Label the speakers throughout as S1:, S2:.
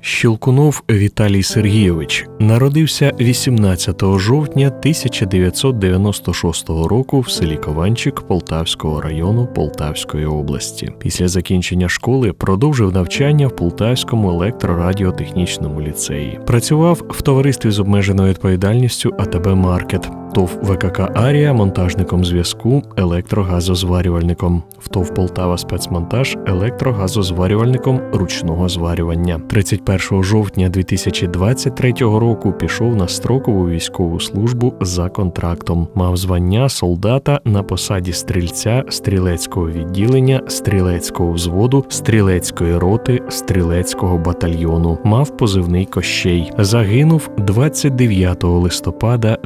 S1: Щелкунов Віталій Сергійович народився 18 жовтня 1996 року в селі Кованчик Полтавського району Полтавської області. Після закінчення школи продовжив навчання в Полтавському електрорадіотехнічному ліцеї. Працював в товаристві з обмеженою відповідальністю АТБ Маркет. ТОВ ВКК Арія монтажником зв'язку, електрогазозварювальником, в ТОВ Полтава спецмонтаж електрогазозварювальником ручного зварювання. 31 жовтня 2023 року пішов на строкову військову службу за контрактом. Мав звання солдата на посаді стрільця стрілецького відділення, стрілецького взводу, стрілецької роти, стрілецького батальйону. Мав позивний Кощей. Загинув 29 листопада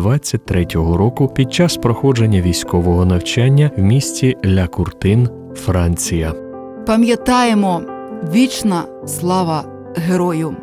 S1: 2023 року під час проходження військового навчання в місті Ля Куртин, Франція.
S2: Пам'ятаємо вічна слава герою.